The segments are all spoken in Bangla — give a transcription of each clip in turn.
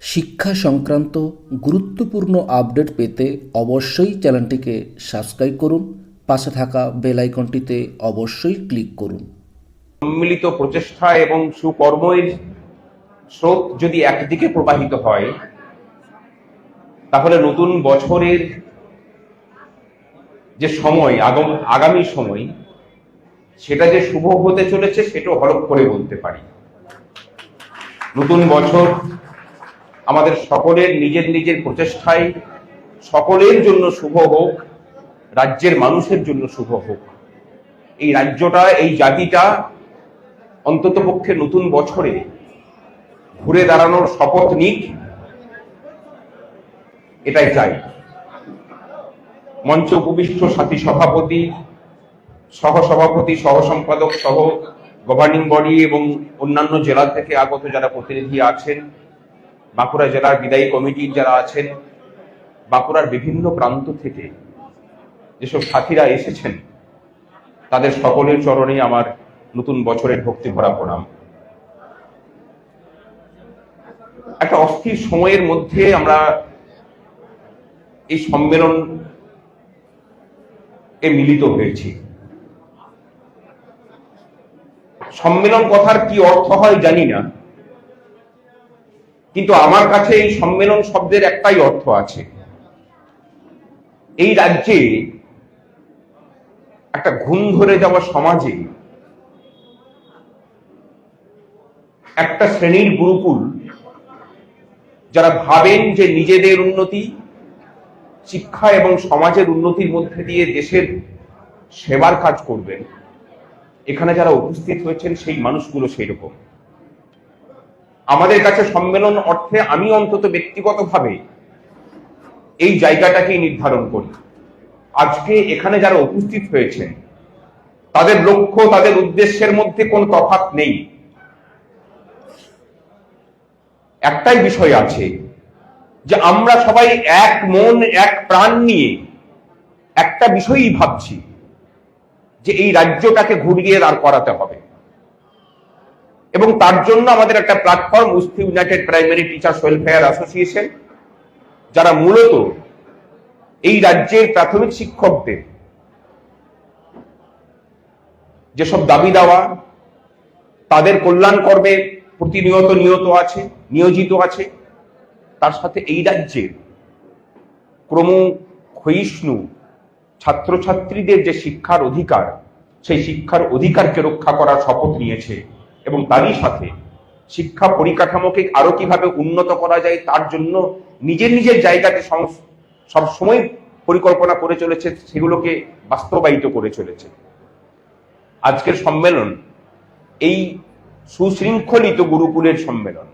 শিক্ষা সংক্রান্ত গুরুত্বপূর্ণ আপডেট পেতে অবশ্যই চ্যানেলটিকে সাবস্ক্রাইব করুন, পাশে থাকা বেল আইকনটিতে অবশ্যই ক্লিক করুন। সম্মিলিত প্রচেষ্টা এবং সুকর্মের স্রোত যদি একদিকে প্রবাহিত হয়, তাহলে নতুন বছরের যে সময়, আগম- আগামী সময়, সেটা যে শুভ হতে চলেছে, সেটাও হলফ করে বলতে পারি। নতুন বছর আমাদের সকলের নিজের নিজের প্রচেষ্টায় সকলের জন্য শুভ হোক, রাজ্যের মানুষের জন্য শুভ হোক। এই রাজ্যটা, এই জাতিটা অন্তত পক্ষে নতুন বছরে ঘুরে দাঁড়ানোর শপথ নিক, এটাই চাই। মঞ্চ উপবিষ্ট সাথী সভাপতি সহ সভাপতি সহ সম্পাদক সহ গভর্নিং বডি এবং অন্যান্য জেলা থেকে আগত যারা প্রতিনিধি আছেন বাঁকুড়া জেলার বিদায়ী কমিটির যারা আছেন, বাঁকুড়ার বিভিন্ন প্রান্ত থেকে যেসব সাথীরা এসেছেন, তাদের সকলের চরণে আমার নতুন বছরের ভক্তি ভরা প্রণাম। একটা অস্থির সময়ের মধ্যে আমরা এই সম্মেলন এ মিলিত হয়েছি। সম্মেলন কথার কি অর্থ হয় জানি না। কিন্তু আমার কাছে এই সম্মেলন শব্দের একটাই অর্থ আছে। এই রাজ্যে একটা ঘুম ধরে যাওয়া সমাজে একটা শ্রেণির গুরুকুল, যারা ভাবেন যে নিজেদের উন্নতি, শিক্ষা এবং সমাজের উন্নতির মধ্যে দিয়ে দেশের সেবার কাজ করবেন, এখানে যারা উপস্থিত হয়েছেন সেই মানুষগুলো সেই রকম আমাদের কাছে সম্মেলন অর্থে আমি অন্তত ব্যক্তিগতভাবে এই জায়গাটাকেই নির্ধারণ করি। আজকে এখানে যারা উপস্থিত হয়েছেন তাদের লক্ষ্য, তাদের উদ্দেশ্যের মধ্যে কোনো তফাৎ নেই। একটাই বিষয় আছে যে আমরা সবাই এক মন, এক প্রাণ নিয়ে একটা বিষয়ই ভাবছি যে এই রাজ্যটাকে ঘুরিয়ে দাঁড় করাতে হবে। এবং তার জন্য আমাদের একটা platform উস্তি United Primary Teachers Welfare Association যারা মূলত এই রাজ্যের প্রাথমিক শিক্ষকদের যেসব দাবি দেওয়া, তাদের কল্যাণ কর্মে প্রতিনিয়ত নিয়ত আছে, নিয়োজিত আছে, তার সাথে এই রাজ্যের ক্রম ক্ষয়িষ্ণু ছাত্রছাত্রীদের যে শিক্ষার অধিকার, সেই শিক্ষার অধিকারকে রক্ষা করার শপথ নিয়েছে এবং তারই সাথে শিক্ষা পরিকাঠামোকে আরও কীভাবে উন্নত করা যায় তার জন্য নিজের নিজের জায়গাতে সং- সবসময় পরিকল্পনা করে চলেছে, সেগুলোকে বাস্তবায়িত করে চলেছে। আজকের সম্মেলন এই সুশৃঙ্খলিত গুরুকুলের সম্মেলন।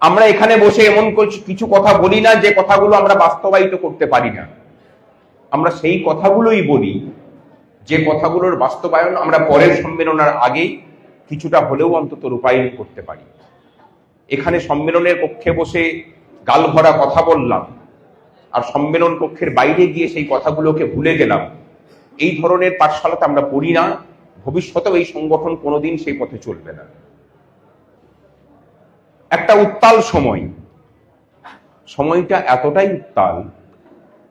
আমরা এখানে বসে এমন কিছু কথা বলি না যে কথাগুলো আমরা বাস্তবায়িত করতে পারি না। আমরা সেই কথাগুলোই বলি যে কথাগুলোর বাস্তবায়ন আমরা পরের সম্মেলনের আগে কিছুটা হলেও অন্তত রূপায়ণ করতে পারি। এখানে সম্মেলনের কক্ষে বসে গাল ভরা কথা বললাম, আর সম্মেলন কক্ষের বাইরে গিয়ে সেই কথাগুলোকে ভুলে গেলাম। এই ধরনের পাঠশালাতে আমরা পড়ি না, ভবিষ্যতেও এই সংগঠন কোনোদিন সেই পথে চলবে না। একটা উত্তাল সময়। সময়টা এতটাই উত্তাল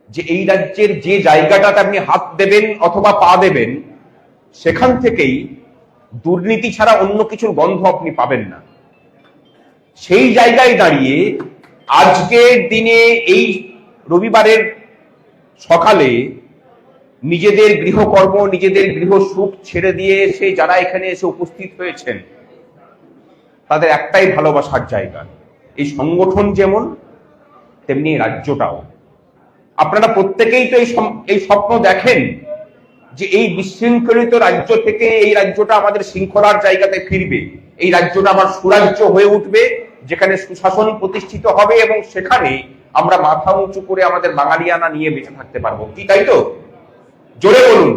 যে এই রাজ্যের যে জায়গাটাতে আপনি হাত দেবেন অথবা পা দেবেন, সেখান থেকেই দুর্নীতি ছাড়া অন্য কিছুর গন্ধ আপনি পাবেন না। সেই জায়গায় দাঁড়িয়ে আজকের দিনে এই রবিবারের সকালে নিজেদের গৃহকর্ম, নিজেদের গৃহ সুখ ছেড়ে দিয়ে এসে যারা এখানে এসে উপস্থিত হয়েছেন, তাদের একটাই ভালোবাসার জায়গা। এই সংগঠন যেমন, তেমনি রাজ্যটাও। আপনারা প্রত্যেকেই তো এই স্বপ্ন দেখেন যে এই বিশৃঙ্খলিত রাজ্য থেকে এই রাজ্যটা আমাদের শৃঙ্খলার জায়গাতে ফিরবে। এই রাজ্যটা আবার সুরাজ্য হয়ে উঠবে, যেখানে সুশাসন প্রতিষ্ঠিত হবে এবং সেখানে আমরা মাথা উঁচু করে আমাদের বাঙালিয়ানা নিয়ে বেঁচে থাকতে পারব। কি, তাই তো? জোরে বলুন।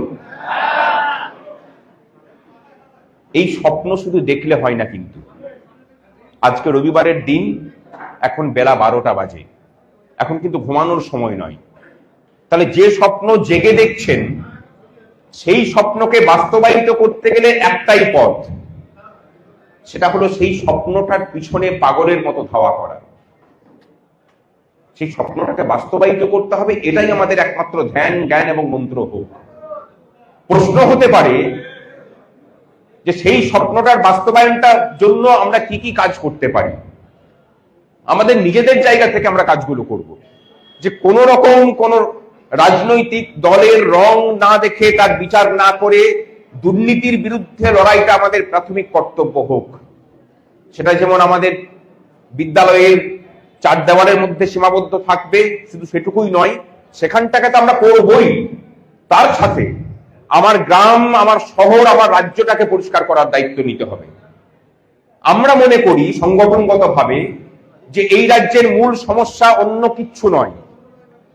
এই স্বপ্ন শুধু দেখলে হয় না কিন্তু। আজকে রবিবারের দিন, এখন বেলা বারোটা বাজে। এখন কিন্তু ঘুমানোর সময় নয়। তাহলে যে স্বপ্ন জেগে দেখছেন, সেই স্বপ্নকে বাস্তবায়িত করতে গেলে একটাই পথ। সেটা হলো সেই স্বপ্নটার পিছনে পাগলের মতো ধাওয়া করা। সেই স্বপ্নটাকে বাস্তবায়িত করতে হবে, এটাই আমাদের একমাত্র ধ্যান, জ্ঞান এবং মন্ত্র হোক। প্রশ্ন হতে পারে যে সেই স্বপ্নটার বাস্তবায়নটার জন্য আমরা কি কি কাজ করতে পারি? আমাদের নিজেদের জায়গা থেকে আমরা কাজগুলো করব। যে কোন রকম কোন রাজনৈতিক দলের রং না দেখে তার বিচার না করে দুর্নীতির বিরুদ্ধে লড়াইটা আমাদের প্রাথমিক কর্তব্য হোক। সেটা যেমন আমাদের বিদ্যালয়ের চার দেওয়ালের মধ্যে সীমাবদ্ধ থাকবে, শুধু সেটুকুই নয়, সেখানটাকে তো আমরা করবই। তার সাথে আমার গ্রাম, আমার শহর, আমার রাজ্যটাকে পরিষ্কার করার দায়িত্ব নিতে হবে। আমরা মনে করি সংগঠনগতভাবে যে এই রাজ্যের মূল সমস্যা অন্য কিচ্ছু নয়।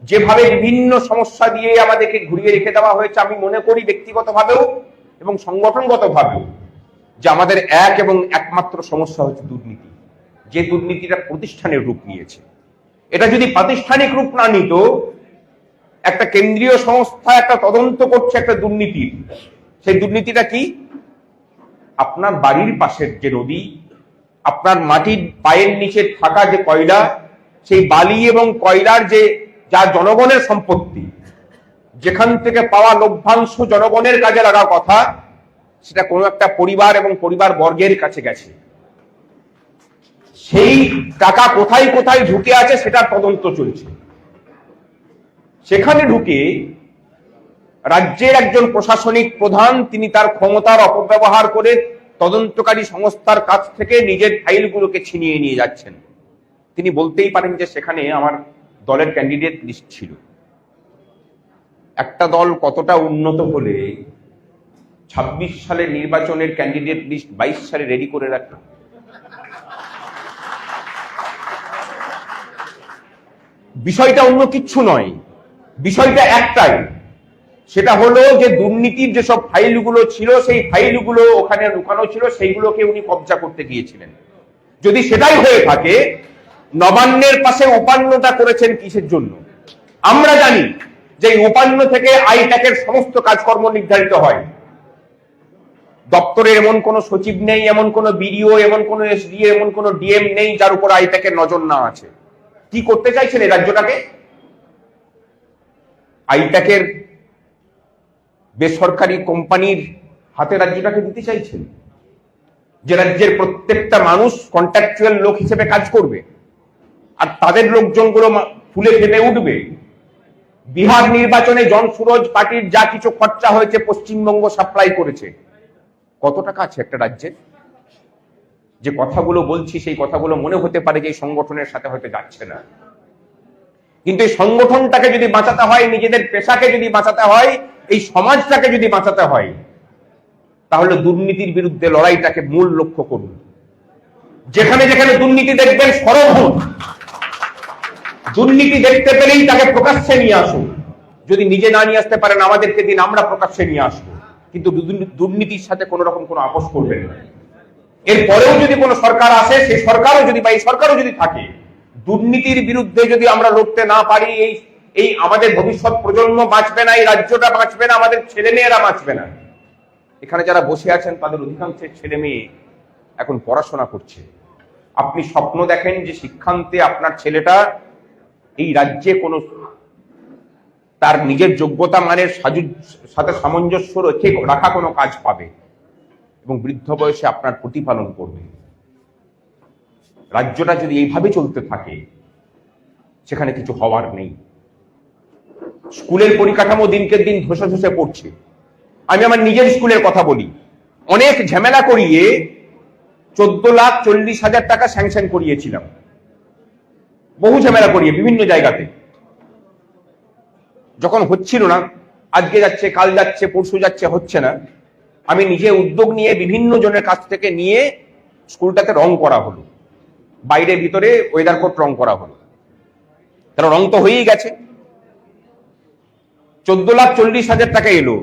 যেভাবে বিভিন্ন সমস্যা দিয়ে আমাদেরকে ঘুরিয়ে রেখে দেওয়া হয়েছে, আমি মনে করি ব্যক্তিগতভাবেও এবং সংগঠনগতভাবেও যে আমাদের এক এবং একমাত্র সমস্যা হচ্ছে দুর্নীতি। যে দুর্নীতিটা প্রতিষ্ঠানের রূপ নিয়েছে। এটা যদি প্রাতিষ্ঠানিক রূপ না নিত, একটা কেন্দ্রীয় সংস্থা একটা তদন্ত করছে একটা দুর্নীতির সেই দুর্নীতিটা কি? আপনার বাড়ির পাশের যে নদী, আপনার মাটির পায়ের নিচে থাকা যে কয়লা, সেই বালি এবং কয়লার যে যা জনগণের সম্পত্তি। যেখান থেকে পাওয়া লভ্যাংশ জনগণের কাজে লাগা কথা, সেটা কোনো একটা পরিবার এবং পরিবার বর্গের কাছে গেছে। সেই টাকা কোথায় কোথায় ঢুকে আছে সেটার তদন্ত চলছে। সেখানে ঢুকে রাজ্যের একজন প্রশাসনিক প্রধান, তিনি তার ক্ষমতার অপব্যবহার করে তদন্তকারী সংস্থার কাছ থেকে নিজের ফাইলগুলোকে ছিনিয়ে নিয়ে যাচ্ছেন। তিনি বলতেই পারেন যে সেখানে আমার দলের ক্যান্ডিডেট লিস্ট ছিল। একটা দল কতটা উন্নত হলে ছাব্বিশ সালের নির্বাচনের ক্যান্ডিডেট লিস্ট বাইশ সালে রেডি করে রাখে? বিষয়টা অন্য কিচ্ছু নয়। বিষয়টা একটাই। সেটা হলো যে দুর্নীতির যেসব ফাইলগুলো ছিল, সেই ফাইলগুলো ওখানে লুকানো ছিল, সেইগুলোকে উনি কবজা করতে গিয়েছিলেন। যদি সেটাই হয়ে থাকে নবান্নের পাশে উপান্নটা করেছেন কিসের জন্য? আমরা জানি যে উপান্ন থেকে আইট্যাকের সমস্ত কাজকর্ম নির্ধারিত হয়। দপ্তরে এমন কোন সচিব নেই, এমন কোন বিডিও, এমন কোন এসডি, এমন কোন ডিএম নেই যার উপর আইট্যাকের নজর না আছে। কি করতে চাইছেন এই রাজ্যটাকে? আইট্যাকের বেসরকারি কোম্পানির হাতে রাজ্যটাকে দিতে চাইছেন? যে রাজ্যের প্রত্যেকটা মানুষ কন্ট্রাকচুয়াল লোক হিসেবে কাজ করবে? আর তাদের লোকজনগুলো ফুলে ফেপে উঠবে। বিহার নির্বাচনে জন সুরজ পার্টির যা কিছু খরচা হয়েছে পশ্চিমবঙ্গ সাপ্লাই করেছে। কত টাকা আছে একটা রাজ্যে? যে কথাগুলো বলছি, সেই কথাগুলো মনে হতে পারে যে সংগঠনের সাথে হয়তো যাচ্ছে না। কিন্তু এই সংগঠনটাকে যদি বাঁচাতে হয়, নিজেদের পেশাকে যদি বাঁচাতে হয়, এই সমাজটাকে যদি বাঁচাতে হয়, তাহলে দুর্নীতির বিরুদ্ধে লড়াইটাকে মূল লক্ষ্য করুন। যেখানে যেখানে দুর্নীতি দেখবেন, সরব হন দুর্নীতি দেখতে পেলেই তাকে প্রকাশ্যে নিয়ে আসুন। যদি নিজে না নিয়ে আসতে পারেন, আমাদেরকে দিন, আমরা প্রকাশ্যে নিয়ে আসব। কিন্তু দুর্নী- দুর্নীতির সাথে কোনো রকম কোনো আপোষ করবেন না। এরপরেও যদি কোনো সরকার আসে সেই সরকারও যদি বা এই সরকারও যদি থাকে, দুর্নীতির বিরুদ্ধে যদি আমরা লড়তে না পারি, এই এই আমাদের ভবিষ্যৎ প্রজন্ম বাঁচবে না, এই রাজ্যটা বাঁচবে না, আমাদের ছেলে মেয়েরা বাঁচবে না। এখানে যারা বসে আছেন, তাদের অধিকাংশের ছেলে মেয়ে এখন পড়াশোনা করছে। আপনি স্বপ্ন দেখেন যে শিক্ষান্তে আপনার ছেলেটা এই রাজ্যে কোনো তার নিজের যোগ্যতা মানের সাজু- সাথে সামঞ্জস্য রেখে রাখা কোনো কাজ পাবে এবং বৃদ্ধ বয়সে আপনার প্রতিপালন করবে। রাজ্যটা যদি এইভাবে চলতে থাকে, সেখানে কিছু হওয়ার নেই। স্কুলের পরিকাঠামো দিনকে দিন ধসে ধসে পড়ছে। আমি আমার নিজের স্কুলের কথা বলি। অনেক ঝামেলা করিয়ে চোদ্দ লাখ চল্লিশ হাজার টাকা স্যাংশন করিয়েছিলাম। বহু ঝামেলা করিয়ে বিভিন্ন জায়গাতে। যখন হচ্ছিল না, আজকে যাচ্ছে, কাল যাচ্ছে, পরশু যাচ্ছে, হচ্ছে না। আমি নিজে উদ্যোগ নিয়ে বিভিন্ন জনের কাছ থেকে নিয়ে স্কুলটাতে রং করা হলো। বাইরে, ভিতরে ওয়েদার কোট রং করা হলো। তারা রং তো হয়েই গেছে। চোদ্দ লাখ চল্লিশ হাজার টাকা এলো।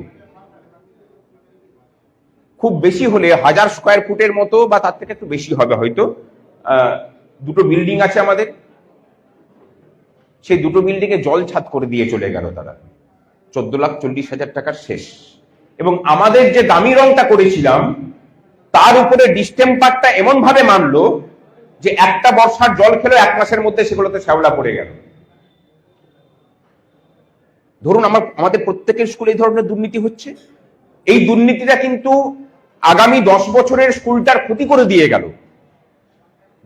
খুব বেশি হলে, হাজার স্কোয়ার ফুটের মতো বা তার থেকে একটু বেশি হবে হয়তো। দুটো বিল্ডিং আছে আমাদের। সেই দুটো বিল্ডিং এ জল ছাদ করে দিয়ে চলে গেল তারা। চোদ্দ লাখ চল্লিশ হাজার টাকার শেষ। এবং আমাদের যে দামি রংটা করেছিলাম, তার উপরে ডিস্টেম্পারটা এমন ভাবে মানলো যে একটা বর্ষার জল খেলো এক মাসের মধ্যে সেগুলোতে শ্যাওলা পড়ে গেল। ধরুন আমার, আমাদের প্রত্যেকের স্কুলে এই ধরনের দুর্নীতি হচ্ছে। এই দুর্নীতিটা কিন্তু আগামী দশ বছরের স্কুলটার ক্ষতি করে দিয়ে গেল।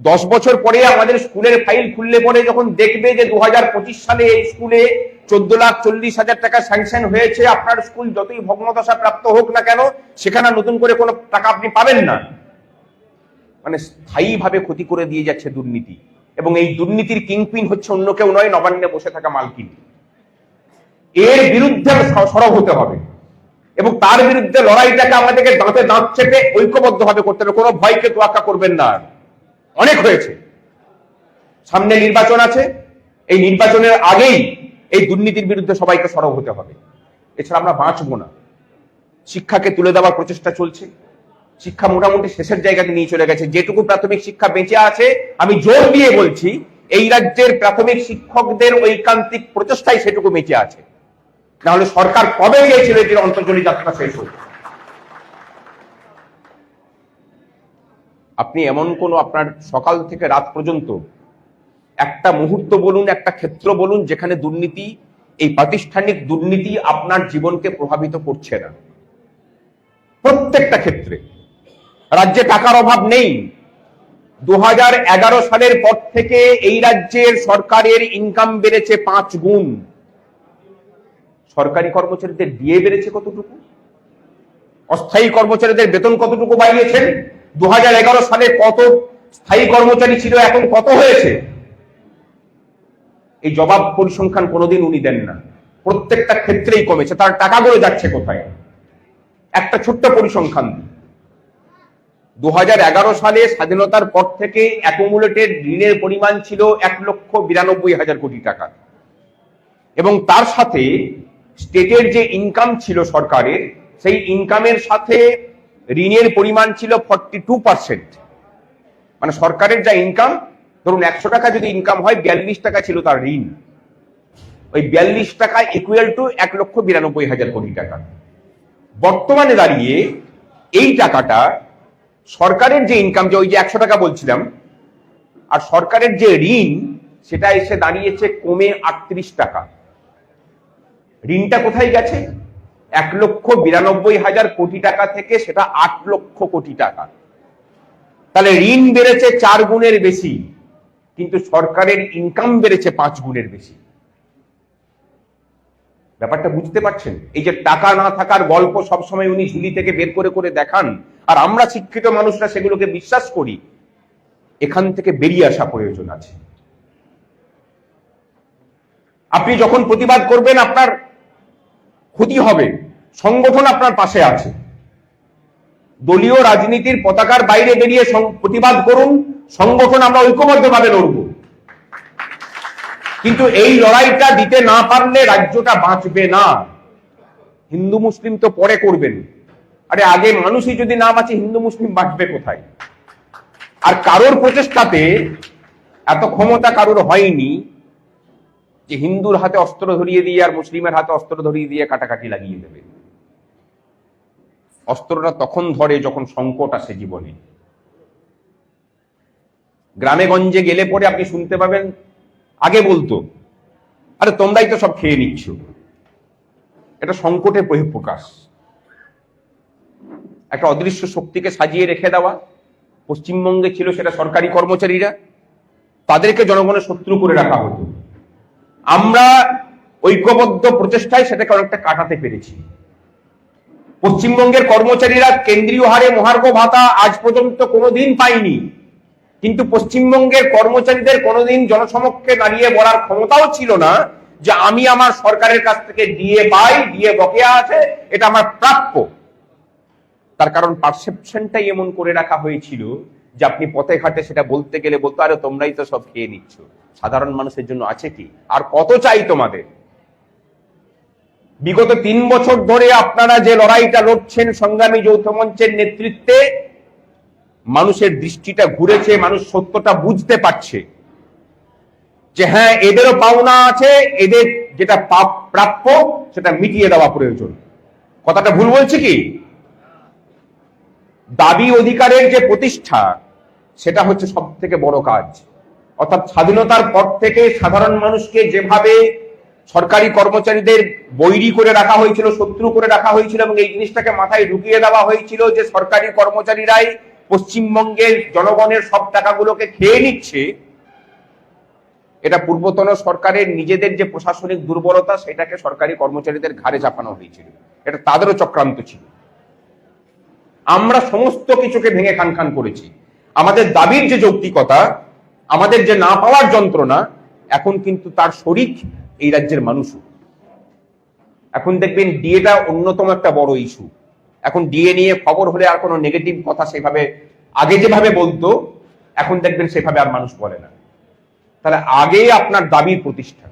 দশ বছর পরে আমাদের স্কুলের ফাইল খুললে পরে যখন দেখবে যে দু হাজার পঁচিশ সালে এই স্কুলে চোদ্দ লাখ চল্লিশ হাজার টাকা স্যাংশন হয়েছে, আপনার স্কুল যতই ভগ্নদশা প্রাপ্ত হোক না কেন, সেখানে নতুন করে কোনো টাকা আপনি পাবেন না। মানে স্থায়ীভাবে ক্ষতি করে দিয়ে যাচ্ছে দুর্নীতি। এবং এই দুর্নীতির কিংপিন হচ্ছে অন্য কেউ নয়, নবান্নে বসে থাকা মালকিন। এর বিরুদ্ধে সরব হতে হবে। এবং তার বিরুদ্ধে লড়াইটাকে আমাদেরকে দাঁতে দাঁত চেপে ঐক্যবদ্ধ ভাবে করতে হবে। কোনো ভয়কে তোয়াক্কা করবেন না। অনেক হয়েছে। সামনে নির্বাচন আছে, এই নির্বাচনের আগেই এই দুর্নীতির বিরুদ্ধে সবাইকে সরব হতে হবে। এছাড়া আমরা বাঁচবো না। শিক্ষাকে তুলে দেওয়ার প্রচেষ্টা চলছে। শিক্ষা মোটামুটি শেষের জায়গাতে নিয়ে চলে গেছে। যেটুকু প্রাথমিক শিক্ষা বেঁচে আছে, আমি জোর দিয়ে বলছি, এই রাজ্যের প্রাথমিক শিক্ষকদের ঐকান্তিক প্রচেষ্টাই সেটুকু বেঁচে আছে। নাহলে সরকার কবে গিয়েছিল এটির অন্তর্জনী যাত্রা শেষ হোক আপনি এমন কোন আপনার সকাল থেকে রাত পর্যন্ত একটা মুহূর্ত বলুন, একটা ক্ষেত্র বলুন, যেখানে দুর্নীতি, এই প্রাতিষ্ঠানিক দুর্নীতি আপনার জীবনকে প্রভাবিত করছে না। প্রত্যেকটা ক্ষেত্রে। রাজ্যে টাকার অভাব নেই। দু হাজার এগারো সালের পর থেকে এই রাজ্যের সরকারের ইনকাম বেড়েছে পাঁচ গুণ। সরকারি কর্মচারীদের ডিএ বেড়েছে কতটুকু? অস্থায়ী কর্মচারীদের বেতন কতটুকু বাড়িয়েছেন? দু হাজার এগারো সালে কত স্থায়ী কর্মচারী ছিল, এখন কত হয়েছে? এই জবাব পরিসংখ্যান কোনোদিন উনি দেন না। প্রত্যেকটা ক্ষেত্রেই কমেছে। তার টাকাগুলো যাচ্ছে কোথায়? একটা ছোট্ট পরিসংখ্যান দু হাজার এগারো সালে স্বাধীনতার পর থেকে অ্যাকুমুলেটেড ঋণের পরিমাণ ছিল এক লক্ষ বিরানব্বই হাজার কোটি টাকা। এবং তার সাথে স্টেটের যে ইনকাম ছিল সরকারের, সেই ইনকামের সাথে ঋণের পরিমাণ ছিল ফর্টি টু পার্সেন্ট মানে সরকারের যা ইনকাম ধরুন একশো টাকা যদি ইনকাম হয়, বিয়াল্লিশ টাকা ছিল তার ঋণ। ওই বিয়াল্লিশ টাকা ইকুয়াল টু এক লক্ষ বিরানব্বই হাজার কোটি টাকা। বর্তমানে দাঁড়িয়ে এই টাকাটা সরকারের যে ইনকাম যে ওই যে একশো টাকা বলছিলাম, আর সরকারের যে ঋণ, সেটা এসে দাঁড়িয়েছে কমে আটত্রিশ টাকা। ঋণটা কোথায় গেছে? এক লক্ষ বিরানব্বই হাজার কোটি টাকা থেকে সেটা আট লক্ষ কোটি টাকা। তাহলে ঋণ বেড়েছে চার গুণের বেশি, কিন্তু সরকারের ইনকাম বেড়েছে পাঁচ গুণের বেশি। ব্যাপারটা বুঝতে পারছেন? এই যে টাকা না থাকার গল্প সবসময় উনি ঝুলি থেকে বের করে করে দেখান, আর আমরা শিক্ষিত মানুষরা সেগুলোকে বিশ্বাস করি, এখান থেকে বেরিয়ে আসা প্রয়োজন আছে। আপনি যখন প্রতিবাদ করবেন আপনার ক্ষতি হবে। সংগঠন আপনার পাশে আছে। দলীয় রাজনীতির পতাকার বাইরে বেরিয়ে প্রতিবাদ করুন, সংগঠন আমরা ঐক্যবদ্ধভাবে লড়ব। কিন্তু এই লড়াইটা দিতে না পারলে রাজ্যটা বাঁচবে না। হিন্দু মুসলিম তো পরে করবেন। আরে আগে মানুষই যদি না বাঁচে, হিন্দু মুসলিম বাঁচবে কোথায়? আর কারোর প্রচেষ্টাতে এত ক্ষমতা কারোর হয়নি। যে হিন্দুর হাতে অস্ত্র ধরিয়ে দিয়ে আর মুসলিমের হাতে অস্ত্র ধরিয়ে দিয়ে কাটাকাটি লাগিয়ে দেবে। অস্ত্রটা তখন ধরে যখন সংকট আসে জীবনে। গ্রামে গঞ্জে গেলে পরে আপনি শুনতে পাবেন, আগে বলতো, আরে তোমরাই তো সব খেয়ে নিচ্ছ। এটা সংকটের বহিঃপ্রকাশ। একটা অদৃশ্য শক্তিকে সাজিয়ে রেখে দেওয়া, পশ্চিমবঙ্গে ছিল সেটা সরকারি কর্মচারীরা, তাদেরকে জনগণের শত্রু করে রাখা হতো। আমরা ঐক্যবদ্ধ প্রচেষ্টায় সেটাকে অনেকটা কাটাতে পেরেছি। পশ্চিমবঙ্গের কর্মচারীরা কেন্দ্রীয় হারে মহার্ঘ ভাতা আজ পর্যন্ত কোনোদিন পায়নি। কিন্তু পশ্চিমবঙ্গের কর্মচারীদের কোনোদিন জনসমক্ষে দাঁড়িয়ে বলার ক্ষমতাও ছিল না যে আমি আমার সরকারের কাছ থেকে দিয়ে পাই দিয়ে বকেয়া আছে, এটা আমার প্রাপ্য। তার কারণ পারসেপশনটাই এমন করে রাখা হয়েছিল যে আপনি পথে ঘাটে সেটা বলতে গেলে বলতো, আরে তোমরাই তো সব খেয়ে নিচ্ছ। সাধারণ মানুষের জন্য আছে কি? আর কত চাই তোমাদের? বিগত তিন বছর ধরে আপনারা যে লড়াইটা লড়ছেন, সংগ্রামী যৌথ মঞ্চের নেতৃত্বে, মানুষের দৃষ্টিটা ঘুরেছে, মানুষ সত্যটা বুঝতে পারছে যে হ্যাঁ এদেরও পাওনা আছে, এদের যেটা প্রাপ্য, সেটা মিটিয়ে দেওয়া প্রয়োজন। কথাটা ভুল বলছে কি? দাবি অধিকারের যে প্রতিষ্ঠা, সেটা হচ্ছে সব থেকে বড় কাজ। অর্থাৎ স্বাধীনতার পর থেকে সাধারণ মানুষকে যেভাবে সরকারি কর্মচারীদের বৈরী করে রাখা হয়েছিল, শত্রু করে রাখা হয়েছিল এবং এই জিনিসটাকে মাথায় ঢুকিয়ে দেওয়া হয়েছিল যে সরকারি কর্মচারীরাই পশ্চিমবঙ্গের জনগণের সব টাকাগুলোকে খেয়ে নিচ্ছে, এটা পূর্বতন সরকারের নিজেদের যে প্রশাসনিক দুর্বলতা সেটাকে সরকারি কর্মচারীদের ঘাড়ে চাপানো হয়েছিল। এটা তাদেরও চক্রান্ত ছিল। আমরা সমস্ত কিছুকে ভেঙে খান খান করেছি। আমাদের দাবির যে যৌক্তিকতা আমাদের যে না পাওয়ার যন্ত্রণা, এখন কিন্তু তার শরিক এই রাজ্যের মানুষও এখন দেখবেন ডিএটা অন্যতম একটা বড় ইস্যু এখন ডিএ নিয়ে খবর হলে আর কোনো নেগেটিভ কথা সেভাবে, আগে যেভাবে বলতো, এখন দেখবেন সেভাবে আর মানুষ বলে না। তাহলে আগে আপনার দাবির প্রতিষ্ঠা।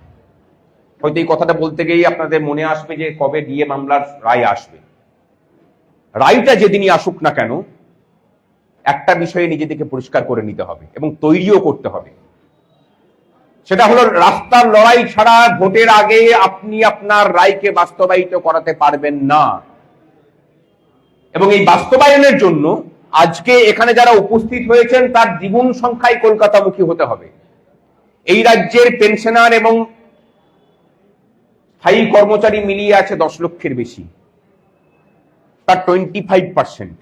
হয়তো এই কথাটা বলতে গিয়েই আপনাদের মনে আসবে যে কবে ডিএ মামলার রায় আসবে। রায়টা যেদিনই আসুক না কেন একটা বিষয়ে নিজেদেরকে পরিষ্কার করে নিতে হবে এবং তৈরিও করতে হবে। সেটা হলো রাস্তার লড়াই ছাড়া ভোটের আগে আপনি আপনার রায়কে বাস্তবায়িত করাতে পারবেন না। এবং এই বাস্তবায়নের জন্য আজকে এখানে যারা উপস্থিত হয়েছেন, তার দ্বিগুণ সংখ্যায় কলকাতামুখী হতে হবে। এই রাজ্যের পেনশনার এবং স্থায়ী কর্মচারী মিলিয়ে আছে দশ লক্ষের বেশি। তার টোয়েন্টি ফাইভ পার্সেন্ট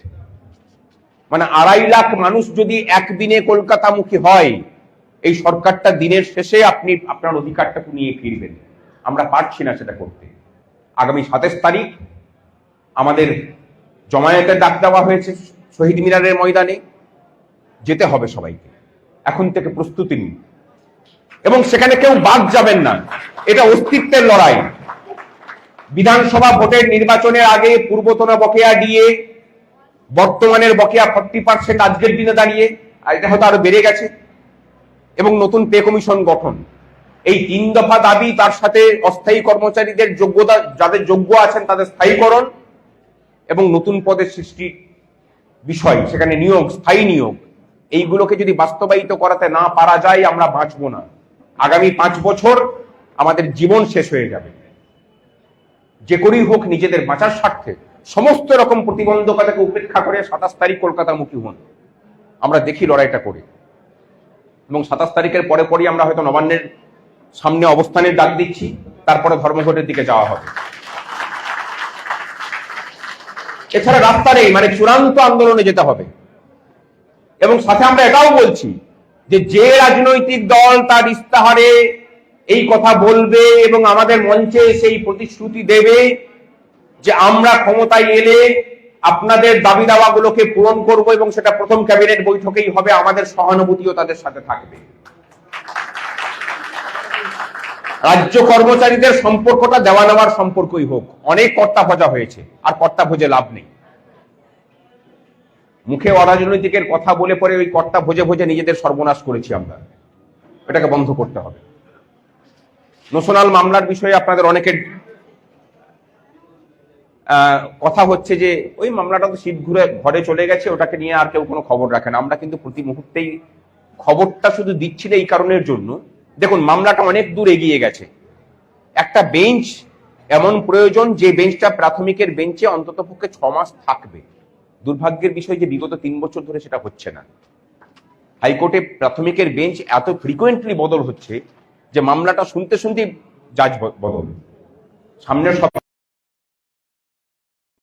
মানে আড়াই লাখ মানুষ যদি একদিনে কলকাতামুখী হয়, এই সরকারটা দিনের শেষে আপনি আপনার অধিকারটাকে নিয়ে ফিরবেন। আমরা পারছি না সেটা করতে। আগামী সাতাশ তারিখ আমাদের জমায়েতের ডাক দেওয়া হয়েছে শহীদ মিনারের ময়দানে। যেতে হবে সবাইকে। এখন থেকে প্রস্তুতি নিন। এবং সেখানে কেউ বাদ যাবেন না। এটা অস্তিত্বের লড়াই। বিধানসভা ভোটের নির্বাচনের আগে পূর্বতন বকেয়া দিয়ে বর্তমানের বকেয়া ফর্টি পার্সেন্ট আজকের দিনে দাঁড়িয়ে আর এটা হয়তো আরও বেড়ে গেছে। এবং নতুন পে কমিশন গঠন। এই তিন দফা দাবি তার সাথে অস্থায়ী কর্মচারীদের যোগ্যতা, যাদের যোগ্য আছেন তাদের স্থায়ীকরণ এবং নতুন পদের সৃষ্টি বিষয়, সেখানে নিয়োগ, স্থায়ী নিয়োগ। এইগুলোকে যদি বাস্তবায়িত করাতে না পারা যায়, আমরা বাঁচবো না। আগামী পাঁচ বছর আমাদের জীবন শেষ হয়ে যাবে। যে করেই হোক নিজেদের বাঁচার স্বার্থে সমস্ত রকম প্রতিবন্ধকতাকে উপেক্ষা করে সাতাশ তারিখ কলকাতামুখী হন। আমরা দেখি লড়াইটা করে। এবং সাতাশ তারিখের পরে পরই আমরা হয়তো নবান্নের সামনে অবস্থানের ডাক দিচ্ছি, তারপরে ধর্মঘটের দিকে যাওয়া হবে। এছাড়া রাস্তা নেই মানে চূড়ান্ত আন্দোলনে যেতে হবে। এবং সাথে আমরা এটাও বলছি যে যে রাজনৈতিক দল তার ইস্তাহারে এই কথা বলবে এবং আমাদের মঞ্চে সেই প্রতিশ্রুতি দেবে যে আমরা ক্ষমতায় এলে আপনাদের দাবি দাওয়াগুলোকে পূরণ করব এবং সেটা প্রথম ক্যাবিনেট বৈঠকেই হবে, আমাদের সহানুভূতিও তাদের সাথে থাকবে। রাজ্য কর্মচারীদের সম্পর্কটা দেওয়া নেওয়ার সম্পর্কই হোক, অনেক কর্তা ভজা হয়েছে, আর কর্তা ভোজে লাভ নেই। মুখে অরাজনৈতিকের কথা বলে পরে ওই কর্তা ভোজে ভোজে নিজেদের সর্বনাশ করেছি আমরা। এটাকে বন্ধ করতে হবে। নোশনাল মামলার বিষয়ে আপনাদের অনেকের কথা হচ্ছে যে ওই মামলাটা তো শীত ঘুরে ঘরে চলে গেছে, ওটাকে নিয়ে আর কেউ কোনো খবর রাখে না। আমরা কিন্তু প্রতি মুহূর্তেই খবরটা শুধু দিচ্ছি না এই কারণের জন্য। দেখুন, মামলাটা অনেক দূর এগিয়ে গেছে। একটা বেঞ্চ, এমন প্রয়োজন যে বেঞ্চটা প্রাথমিকের বেঞ্চে অন্তত পক্ষে ছ মাস থাকবে। দুর্ভাগ্যের বিষয় যে বিগত তিন বছর ধরে সেটা হচ্ছে না। হাইকোর্টে প্রাথমিকের বেঞ্চ এত ফ্রিকোয়েন্টলি বদল হচ্ছে যে মামলাটা শুনতে শুনতে জাজ বদল। সামনের সপ্তাহে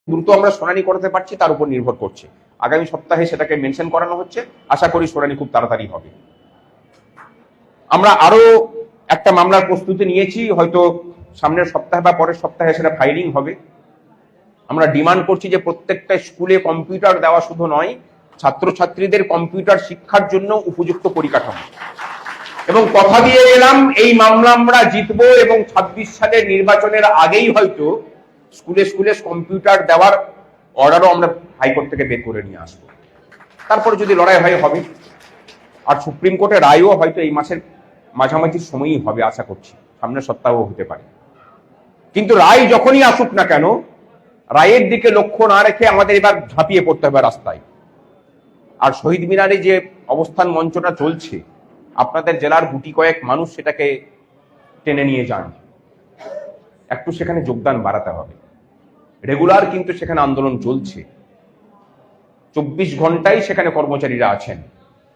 দ্রুত আমরা শুনানি করতে পারছি, তার উপর নির্ভর করছে। আগামী সপ্তাহে সেটাকে মেনশন করানো হচ্ছে। আশা করি শুনানি খুব তাড়াতাড়ি হবে। আমরা আরও একটা মামলার প্রস্তুতি নিয়েছি, হয়তো সামনের সপ্তাহে বা পরের সপ্তাহে সেটা ফাইলিং হবে। আমরা ডিমান্ড করছি যে প্রত্যেকটা স্কুলে কম্পিউটার দেওয়া শুধু নয়, ছাত্রছাত্রীদের কম্পিউটার শিক্ষার জন্য উপযুক্ত পরিকাঠামো। এবং কথা দিয়ে গেলাম এই মামলা আমরা জিতবো এবং ছাব্বিশ সালের নির্বাচনের আগেই হয়তো স্কুলে স্কুলে কম্পিউটার দেওয়ার অর্ডারও আমরা হাইকোর্ট থেকে বের করে নিয়ে আসব। তারপরে যদি লড়াই হয়, হবে। আর সুপ্রিম কোর্টের রায়ও হয়তো এই মাসের মাঝামাঝি সময়ই হবে, আশা করছি। সামনের সপ্তাহ হতে পারে। কিন্তু রায় যখনই আসুক না কেন, রায়ের দিকে লক্ষ্য না রেখে আমাদের এবার ঝাঁপিয়ে পড়তে হবে রাস্তায়। আর শহীদ মিনারে যে অবস্থান মঞ্চটা চলছে, আপনাদের জেলার গুটি কয়েক মানুষ সেটাকে টেনে নিয়ে যান। একটু সেখানে যোগদান বাড়াতে হবে। রেগুলার কিন্তু সেখানে আন্দোলন চলছে। চব্বিশ ঘন্টাই সেখানে কর্মচারীরা আছেন,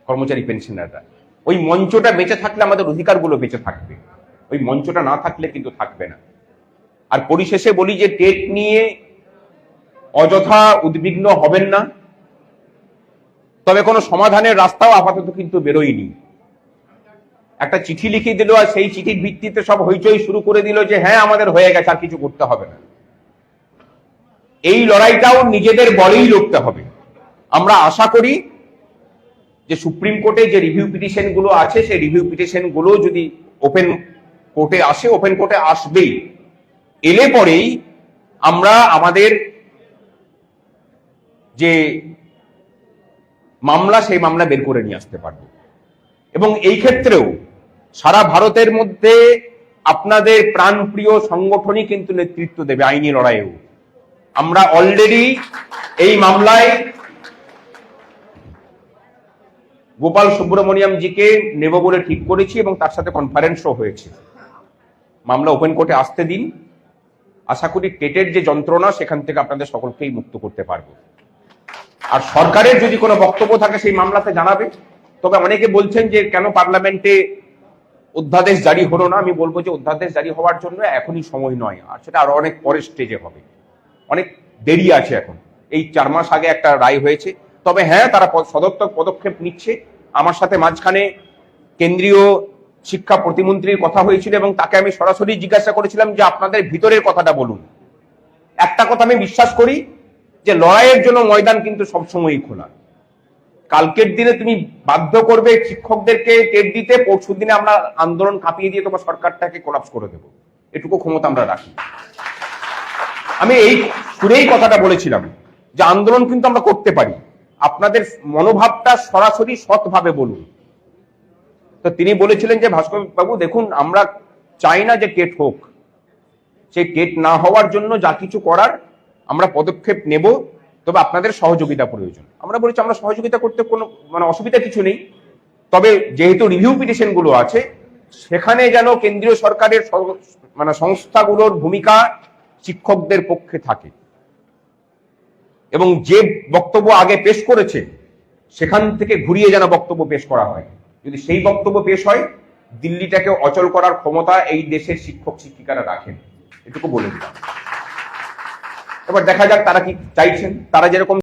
কর্মচারী পেনশনাররা ওই মঞ্চটা বেঁচে থাকলে আমাদের অধিকারগুলো বেঁচে থাকবে। ওই মঞ্চটা না থাকলে কিন্তু থাকবে না। আর পরিশেষে বলি যে টেট নিয়ে অযথা উদ্বিগ্ন হবেন না। তবে কোনো সমাধানের রাস্তাও আপাতত কিন্তু বেরোয়নি। একটা চিঠি লিখে দিল আর সেই চিঠির ভিত্তিতে সব হইচই শুরু করে দিল যে হ্যাঁ আমাদের হয়ে গেছে, আর কিছু করতে হবে না। এই লড়াইটাও নিজেদের বলেই লড়তে হবে। আমরা আশা করি যে সুপ্রিম কোর্টে যে রিভিউ পিটিশনগুলো আছে, সেই রিভিউ পিটিশনগুলো যদি ওপেন কোর্টে আসে ওপেন কোর্টে আসবেই। এলে পরেই আমরা আমাদের যে মামলা, সেই মামলা বের করে নিয়ে আসতে পারব। এবং এই ক্ষেত্রেও সারা ভারতের মধ্যে আপনাদের প্রাণপ্রিয় সংগঠনই কিন্তু নেতৃত্ব দেবে আইনি লড়াইয়েও। আমরা অলরেডি এই মামলায় গোপাল সুব্রমণিয়াম জিকে নেব বলে ঠিক করেছি এবং তার সাথে কনফারেন্সও হয়েছে। মামলা ওপেন কোর্টে আসতে দিন। আশা করি টেটের যে যন্ত্রণা, সেখান থেকে আপনাদের সকলকেই মুক্ত করতে পারব। আর সরকারের যদি কোনো বক্তব্য থাকে, সেই মামলাতে জানাবে। তবে অনেকে বলছেন যে কেন পার্লামেন্টে অধ্যাদেশ জারি হলো না, আমি বলব যে অধ্যাদেশ জারি হওয়ার জন্য এখনই সময় নয়, আর সেটা আরও অনেক পরের স্টেজে হবে। অনেক দেরি আছে এখন। এই চার মাস আগে একটা রায় হয়েছে। তবে হ্যাঁ তারা সদর্থক পদক্ষেপ নিচ্ছে। আমার সাথে মাঝখানে কেন্দ্রীয় শিক্ষা প্রতিমন্ত্রীর কথা হয়েছিল এবং তাকে আমি সরাসরি জিজ্ঞাসা করেছিলাম যে আপনাদের ভিতরের কথাটা বলুন। একটা কথা আমি বিশ্বাস করি যে লড়াইয়ের জন্য ময়দান কিন্তু সবসময়ই খোলা। কালকের দিনে তুমি বাধ্য করবে শিক্ষকদেরকে টেট দিতে, পরশু দিনে আমরা আন্দোলন কাঁপিয়ে দিয়ে তোমার সরকারটাকে কোলাপস করে দেবো। এটুকু ক্ষমতা আমরা রাখি। আমি এই সুরেই কথাটা বলেছিলাম যে আন্দোলন কিন্তু আমরা করতে পারি। আপনাদের মনোভাবটা সরাসরি সৎভাবে বলুন। তো তিনি বলেছিলেন যে, ভাস্কর বাবু, দেখুন, আমরা চাই না যে টেট হোক। সেই টেট না হওয়ার জন্য যা কিছু করার আমরা পদক্ষেপ নেব। তবে আপনাদের সহযোগিতা প্রয়োজন। আমরা বলেছি, আমরা সহযোগিতা করতে কোনো মানে অসুবিধা কিছু নেই। তবে যেহেতু রিভিউ পিটিশনগুলো আছে, সেখানে যেন কেন্দ্রীয় সরকারের মানে সংস্থাগুলোর ভূমিকা শিক্ষকদের পক্ষে থাকে। এবং যে বক্তব্য আগে পেশ করেছে, সেখান থেকে ঘুরিয়ে যেন বক্তব্য পেশ করা হয়। যদি সেই বক্তব্য পেশ হয় দিল্লিটাকে অচল করার ক্ষমতা এই দেশের শিক্ষক শিক্ষিকারা রাখেন। এটুকু বলে দিলাম। এবার দেখা যাক তারা কি চাইছেন তারা যেরকম